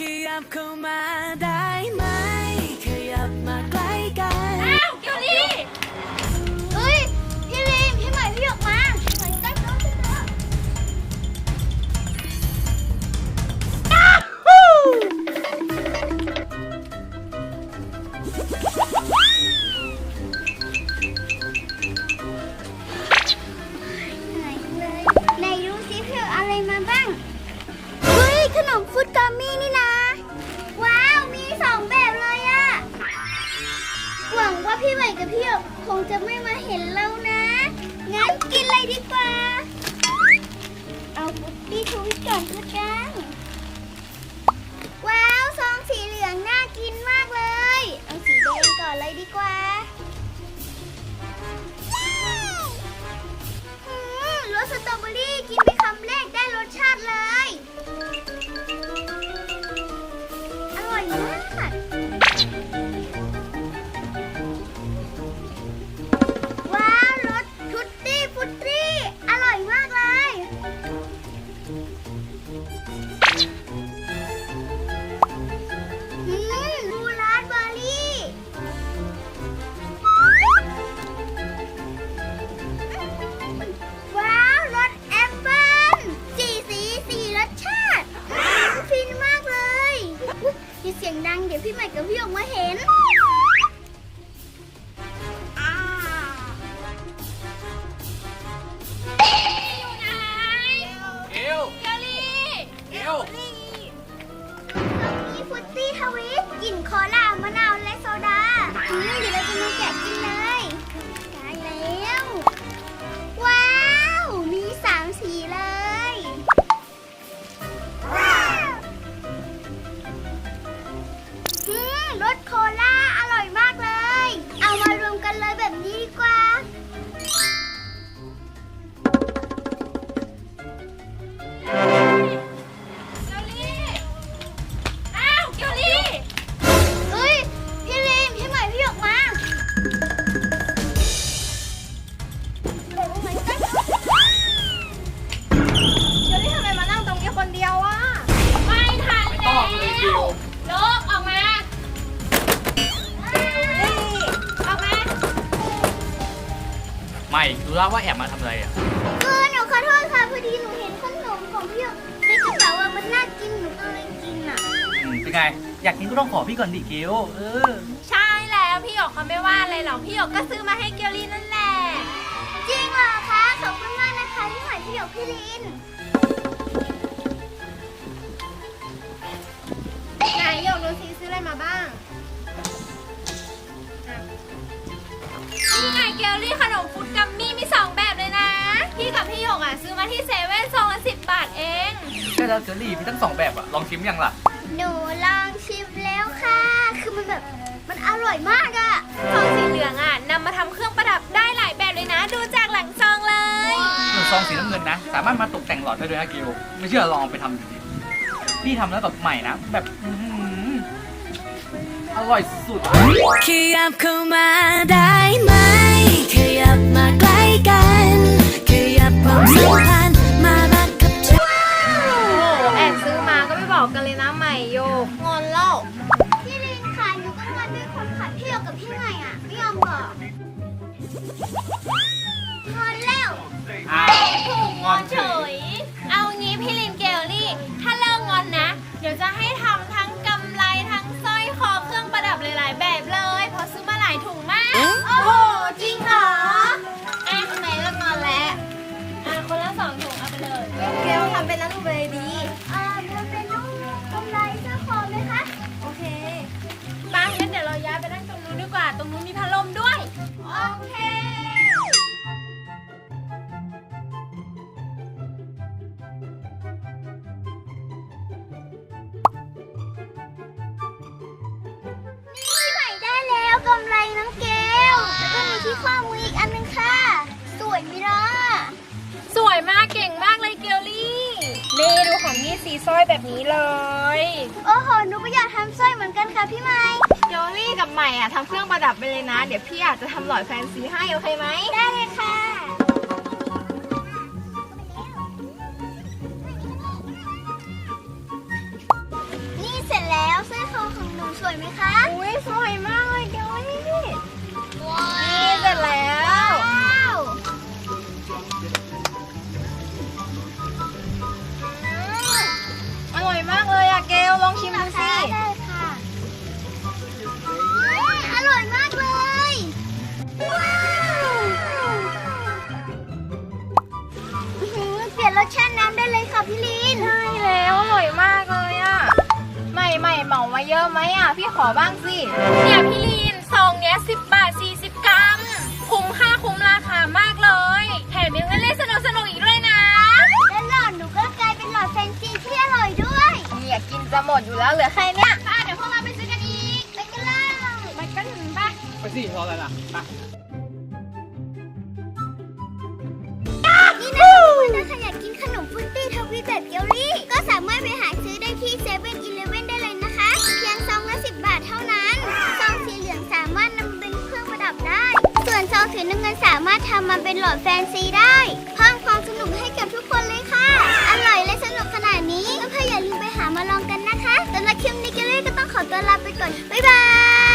ขยับเข้ามาได้ไหมขยับมาใกล้กัน อ้าวเกลลี่ พี่ใหม่กับพี่หยกคงจะไม่มาเห็นเรานะ งั้นกินเลยดีกว่า เอาปุ๊บปี้ทวิตก่อนละกัน มร ไม่รู้แล้วว่าแอบมาทำอะไรอะเออหนูขอโทษค่ะพอดีหนูเห็นขนมของพี่หยกในกระเป๋าอะมันน่ากินหนูก็เลยกินอะ อืมเป็นไง อยากกินก็ต้องขอพี่ก่อนดิเกลเออ ใช่แล้วพี่หยกเขาไม่ว่าอะไรหรอกพี่หยกก็ซื้อมาให้เกลลี่นั่นแหละจริงเหรอคะขอบคุณมากนะคะพี่ใหม่พี่หยกพี่ลินไหนหยกดูซิซื้ออะไรมาบ้าง ล้วเกลลี่มีทั้งสองแบบอะลองชิมยังล่ะ หนูลองชิมแล้วค่ะ คือมันแบบมันอร่อยมากอะซองสีเหลืองอะนำมาทำเครื่องประดับได้หลายแบบเลยนะ ดูจากหลังซองเลยส่วนซองสีน้ำเงินนะ สามารถมาตกแต่งหลอดได้ด้วยนะเกลไม่เชื่อลองไปทำดูดิพี่ทำแล้วแบบใหม่นะ แบบอื้อหืออร่อยสุด ขยับเข้ามาได้ไหม ขยับมาใกล้กัน ข งอนแล้วอ้าวถูกงอนเฉย วยมากเก่งมากเลยเกลลี่นี่ดูของนี่สีสร้อยแบบนี้เลย โอ้โหหนูก็อยากทำสร้อยเหมือนกันค่ะพี่ใหม่เกลลี่กับใหม่อะทำเครื่องประดับไปเลยนะ เดี๋ยวพี่อาจจะทำหลอดแฟนซีให้โอเคไหมได้เลย ม่เหมามาเยอะไหมอะพี่ขอบ้างสิ เนี่ยพี่ลีนซองเนี้ยสิบบาทสี่สิบกรัม คุ้มค่าคุ้มราคามากเลย แถมยังได้เล่นสนุกสนุกอีกด้วยนะ และหลอดหนูก็กลายเป็นหลอดแฟนซีที่อร่อยด้วย เนี่ยกินจะหมดอยู่แล้วเหลือแค่เนี้ย ค่ะเดี๋ยวพวกเราไปซื้อกันอีก ไปกันเลยไปกันปะไปสิรออะไรล่ะไปนี่นะทุกคนถ้าใครอยากกินขนมฟรุตตี้ทวีตแบบเกลลี่ องสีน้ำเงินสามารถทำมาเป็นหลอดแฟนซีได้ เพิ่มความสนุกให้กับทุกคนเลยค่ะ อร่อยและสนุกขนาดนี้เพื่อนๆอย่าลืมไปหามาลองกันนะคะสำหรับคลิปนี้เกลลี่ก็ต้องขอตัวลาไปก่อน บ๊ายบาย